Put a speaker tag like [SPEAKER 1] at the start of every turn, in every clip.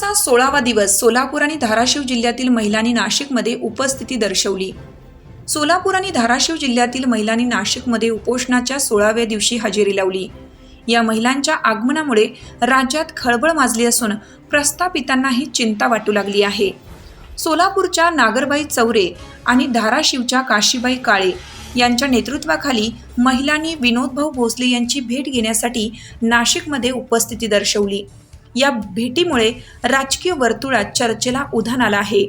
[SPEAKER 1] पोषणाचा सोळावा दिवस सोलापूर आणि धाराशिव जिल्ह्यातील महिलांनी नाशिकमध्ये उपस्थिती दर्शवली. सोलापूर आणि धाराशिव जिल्ह्यातील महिलांनी नाशिकमध्ये उपोषणाच्या सोळाव्या दिवशी हजेरी लावली. या महिलांच्या आगमनामुळे राज्यात खळबळ माजली असून प्रस्थापितांनाही चिंता वाटू लागली आहे. सोलापूरच्या नागरबाई चौरे आणि धाराशिवच्या काशीबाई काळे यांच्या नेतृत्वाखाली महिलांनी विनोदभाऊ भोसले यांची भेट घेण्यासाठी नाशिकमध्ये उपस्थिती दर्शवली. या भेटीमुळे राजकीय वर्तुळात चर्चेला उधाण आलं आहे.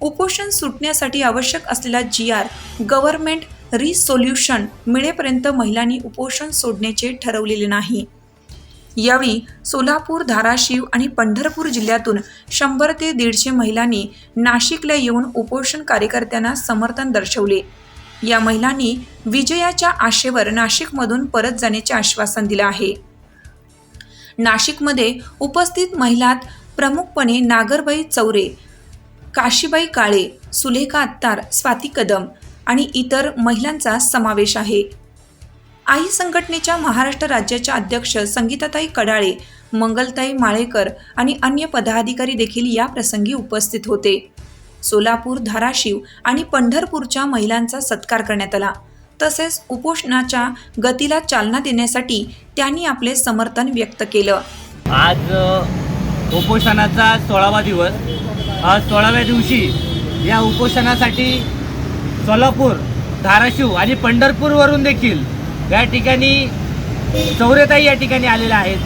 [SPEAKER 1] उपोषण सुटण्यासाठी आवश्यक असलेला जी आर गव्हर्नमेंट रिसोल्युशन मिळेपर्यंत महिलांनी उपोषण सोडण्याचे ठरवलेले नाही. यावेळी सोलापूर धाराशिव आणि पंढरपूर जिल्ह्यातून शंभर ते दीडशे महिलांनी नाशिकला येऊन उपोषण कार्यकर्त्यांना समर्थन दर्शवले. या महिलांनी विजयाच्या आशेवर नाशिकमधून परत जाण्याचे आश्वासन दिलं आहे. नाशिकमध्ये उपस्थित महिलात प्रमुखपणे नागरबाई चौरे काशीबाई काळे सुलेखा अत्तार स्वाती कदम आणि इतर महिलांचा समावेश आहे. आई संघटनेच्या महाराष्ट्र राज्याच्या अध्यक्ष संगीताताई कडाळे मंगलताई माळेकर आणि अन्य पदाधिकारी देखील या प्रसंगी उपस्थित होते. सोलापूर धाराशिव आणि पंढरपूरच्या महिलांचा सत्कार करण्यात आला. तसेच उपोषणाच्या गतीला चालना देण्यासाठी त्यांनी आपले समर्थन व्यक्त केलं.
[SPEAKER 2] आज उपोषणाचा सोळावा दिवस. आज सोळाव्या दिवशी या उपोषणासाठी सोलापूर धाराशिव आणि पंढरपूरवरून देखील या ठिकाणी चौरेताई या ठिकाणी आलेल्या आहेत.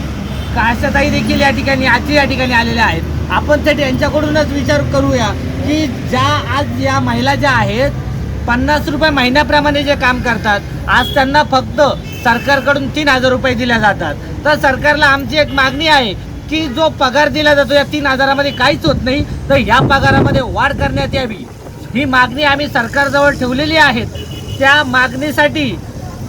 [SPEAKER 2] काशाताई देखील या ठिकाणी आजी या ठिकाणी आलेल्या आहेत. आपण थेट यांच्याकडूनच विचार करूया की ज्या आज या महिला ज्या आहेत पन्नास रुपये महिन्याप्रमाणे जे काम करतात आज त्यांना फक्त सरकारकडून तीन हजार रुपये दिल्या जातात. तर सरकारला आमची एक मागणी आहे की जो पगार दिला जातो या तीन हजारामध्ये काहीच होत नाही तर या पगारामध्ये वाढ करण्यात यावी. ही मागणी आम्ही सरकारजवळ ठेवलेली आहे. त्या मागणीसाठी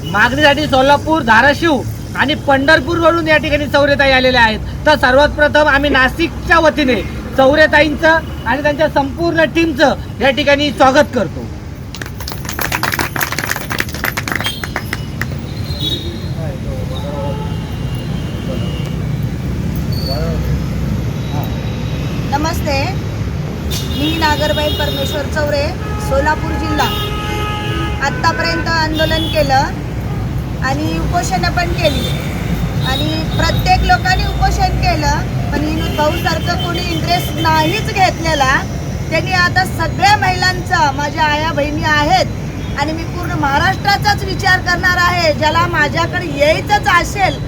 [SPEAKER 2] मागणीसाठी सोलापूर धाराशिव आणि पंढरपूरवरून या ठिकाणी चौरेताई आलेल्या आहेत. तर सर्वात प्रथम आम्ही नाशिकच्या वतीने चौरेताईंचं आणि त्यांच्या संपूर्ण टीमचं या ठिकाणी स्वागत करतो.
[SPEAKER 3] मी नागरबाई परमेश्वर चौरे सोलापूर जिल्हा. आत्तापर्यंत आंदोलन केलं आणि उपोषणं पण केली. आणि प्रत्येक लोकांनी उपोषण केलं पण विनोद भाऊसारखं कोणी इंटरेस्ट नाहीच घेतलेला. त्यांनी आता सगळ्या महिलांचा माझ्या आया बहिणी आहेत आणि मी पूर्ण महाराष्ट्राचाच विचार करणार आहे. ज्याला माझ्याकडे यायचंच असेल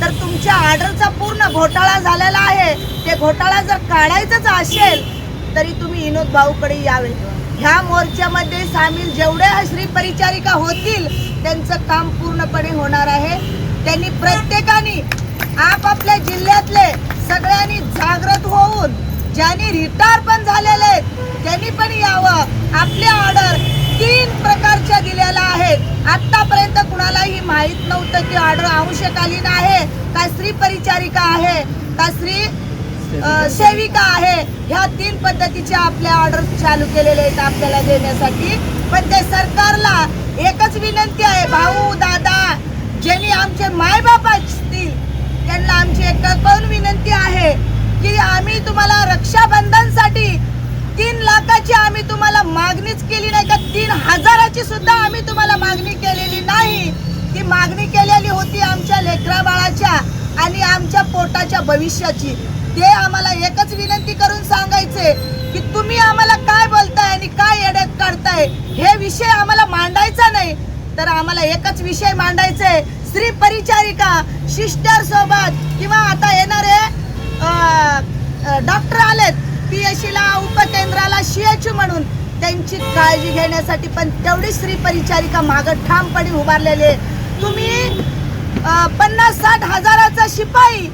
[SPEAKER 3] तर तुमच्या ऑर्डरचा पूर्ण घोटाळा झालेला आहे. ते घोटाळा जर काढायचंच असेल तरी तुम्ही विनोद भाऊकडे यावे. ह्या मोर्चामध्ये सामील जेवढ्या श्री परिचारिका होतील त्यांचं काम पूर्णपणे होणार आहे. त्यांनी प्रत्येकाने आपापल्या जिल्ह्यातले सगळ्यांनी जागृत होऊन ज्यांनी रिटायर पण झालेले आहेत त्यांनी पण यावं. आपले ऑर्डर तीन प्रकारच्या दिलेल्या आहेत. आतापर्यंत कुणालाही माहीत नव्हतं की ऑर्डर आवश्यकालीन आहे का स्त्री परिचारिका आहे का स्त्री सेविका आहे. ह्या तीन पद्धतीचे आपल्या ऑर्डर चालू केलेले आहेत आपल्याला देण्यासाठी. पण ते सरकारला एकच विनंती आहे भाऊ दादा ज्यांनी आमचे मायबाप असतील त्यांना आमची एक कळकळून विनंती आहे की आम्ही तुम्हाला रक्षाबंधनसाठी तीन लाखाची आम्ही तुम्हाला मागणीच केली नाही का? तीन हजाराची सुद्धा आम्ही तुम्हाला मागणी केलेली नाही. ती मागणी केलेली होती आमच्या लेकरा बाळाच्या आणि आमच्या पोटाच्या भविष्याची. ते आम्हाला एकच विनंती करून सांगायचे की तुम्ही आम्हाला काय बोलताय आणि काय येड्यात काढताय हे विषय आम्हाला मांडायचा नाही. तर आम्हाला एकच विषय मांडायचा आहे स्त्री परिचारिका सिस्टर सोबत. किंवा आता येणारे डॉक्टर आलेत पी एस उपकेंद्राला सीएच म्हणून. त्यांची काळजी घेण्यासाठी पण तेवढी स्त्री परिचारिका मागं ठामपणे उभारलेली आहे. तुम्ही पन्नास साठ हजाराचा शिपाई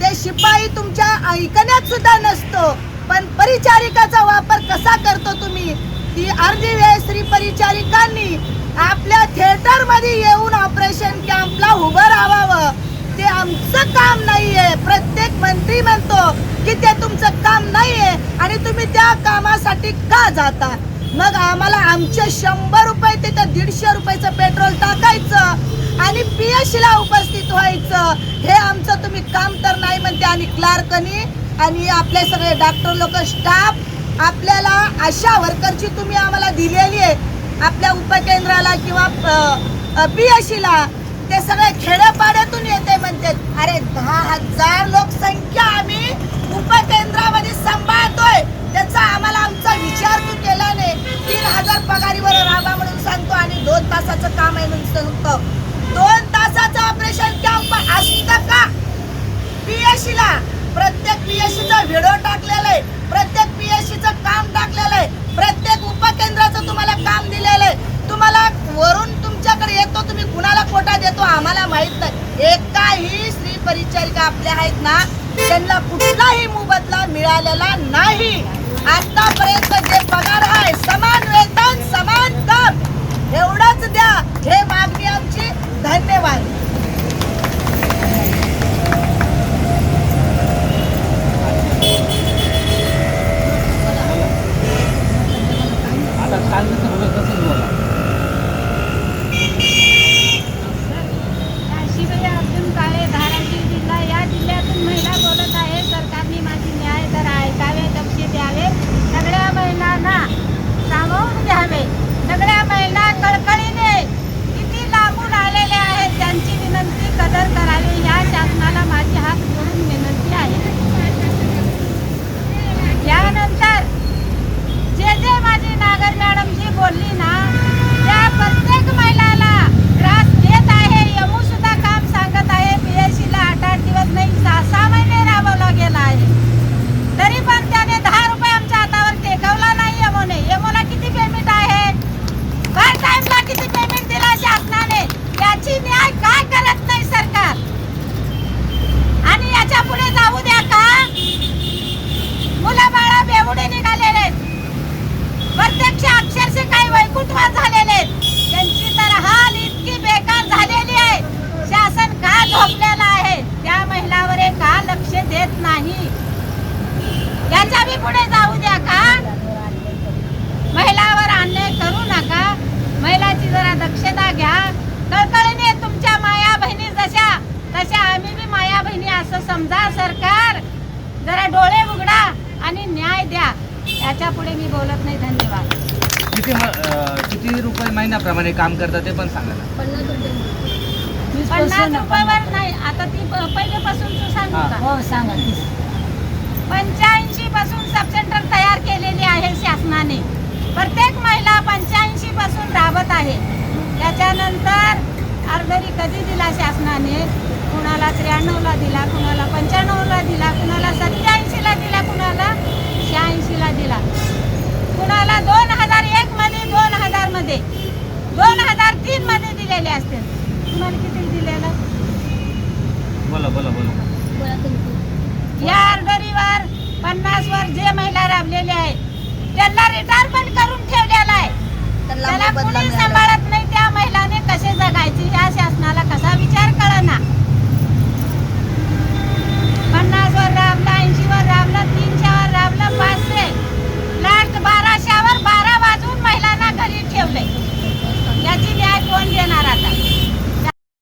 [SPEAKER 3] ते शिपाई तुमच्या ऐकण्यात सुद्धा नसतो. पण परिचारिकाचा वापर कसा करतो तुम्ही? ती अर्धी वेळ स्त्री परिचारिकांनी आपल्या थिएटरमध्ये येऊन ऑपरेशन कॅम्पला उभं राहावं. ते आमचं काम नाहीये. प्रत्येक मंत्री म्हणतो की ते तुमचं काम नाहीये आणि तुम्ही त्या कामासाठी का जाता? मग आम्हाला आमचे शंभर रुपये ते दीडशे रुपयाचं पेट्रोल टाकायचं. आणि पी उपस्थित व्हायचं. हे आमचं तुम्ही काम तर नाही म्हणते आणि क्लार्कनी आणि आपले सगळे डॉक्टर लोक स्टाफ आपल्याला अशा वर्करची तुम्ही आम्हाला दिलेली आहे. आपल्या उपकेंद्राला किंवा पी ला ते सगळे खेड्यापाड्यातून येते म्हणतात अरे दहा हजार लोकसंख्या आम्ही उपकेंद्रामध्ये सांभाळतोय. त्याचा आम्हाला आमचा विचार तू केला नाही. तीन हजार पगारीवर राबा म्हणून सांगतो आणि दोन तासाचं काम आहे म्हणून सांगतो. दोन तासाचं ऑपरेशन कॅम्प असतं का? पीएससीला प्रत्येक पीएससीचा व्हिडिओ टाकलेला आहे. प्रत्येक पीएससीचं काम टाकलेलं आहे. प्रत्येक उपकेंद्राचं तुम्हाला काम दिलेलं आहे. तुम्हाला वरून तुमच्याकडे येतो तुम्ही कुणाला कोटा देतो आम्हाला माहीत नाही. एकाही स्त्री परिचारिका आपल्या आहेत ना त्यांना कुठलाही मोबदला मिळालेला नाही. आतापर्यंत जे पगार आहे समान वेतन समान काम एवढंच द्या हे मागणी आमची धन्यवाद
[SPEAKER 2] आता काल कसं बोलत तसंच बोला
[SPEAKER 4] काशीबाई अर्जुन काळे धाराशिव जिल्हा या जिल्ह्यातून महिला बोलत आहे सरकारने माझी न्याय दर ऐकावे लक्ष द्यावे सगळ्या महिलांना सामावून घ्यावे सगळ्या महिला कळकळीने किती लांबून आलेल्या आहेत त्यांची विनंती कदर करावी या शासनाला माझी हात जोडून विनंती आहे यानंतर जे जे माझी नागर मॅडम जी बोलली ना त्या प्रत्येक महिलाला त्रास देत आहे यमू सुद्धा काम सांगत आहे PSC ला आठ आठ दिवस नाही सहा सहा महिने राबवला गेला आहे तरी पण त्याने दहा रुपये आमच्या हातावर टेकवला नाही यमोने यमोला किती पेमेंट आहे पार्ट टाइमला किती पेमेंट दिला शासनाने याची न्याय काय करत नाही सरकार आणि याच्यापुढे जाऊ द्या का मुलं बाळा बेवडे निघालेले आहेत प्रत्यक्ष अक्षरशः काही वैकुंठवाद झालेले आहेत त्यांची तर हाल इतकी बेकार झालेली आहे शासन का झोपलेलं आहे त्या महिलावर हे का लक्ष देत नाही बी पुढे जाऊ द्या का? महिलावर अन्याय करू नका. महिलाची जरा दक्षता घ्या. कळकळीने तुमच्या माया बहिणी जशा तशा आम्ही बी माया बहिणी असं समजा सरकार. जरा डोळे उघडा आणि न्याय द्या. याच्यापुढे मी बोलत नाही. धन्यवाद.
[SPEAKER 2] किती किती रुपये महिन्याप्रमाणे काम करतात ते पण सांगा ना.
[SPEAKER 4] पन्नास रुपयावर नाही. आता ती प- पहिलेपासून सांगू
[SPEAKER 2] हा.
[SPEAKER 4] का?
[SPEAKER 3] हो सांगा.
[SPEAKER 4] पंच्याऐंशी पासून सब सेंटर तयार केलेली आहे शासनाने. प्रत्येक महिला पंच्याऐंशी पासून राबत आहे. त्याच्यानंतर अर्धरी कधी दिला शासनाने? कुणाला त्र्याण्णवला दिला कुणाला पंच्याण्णवला दिला कुणाला सत्याऐंशीला दिला कुणाला शहाऐंशीला दिला. कुणाला दोन हजार एक मध्ये दोन हजारमध्ये. दोन हजार तीन मध्ये दिलेले असते तुम्हाला किती दिलेलं?
[SPEAKER 2] बोला बोला बोला.
[SPEAKER 4] या ऑर्डरीवर पन्नास वर जे महिला राबलेले आहेत त्यांना रिटायर पण करून ठेवलेला आहे. त्याला कुणी सांभाळत नाही त्या महिलाने कसे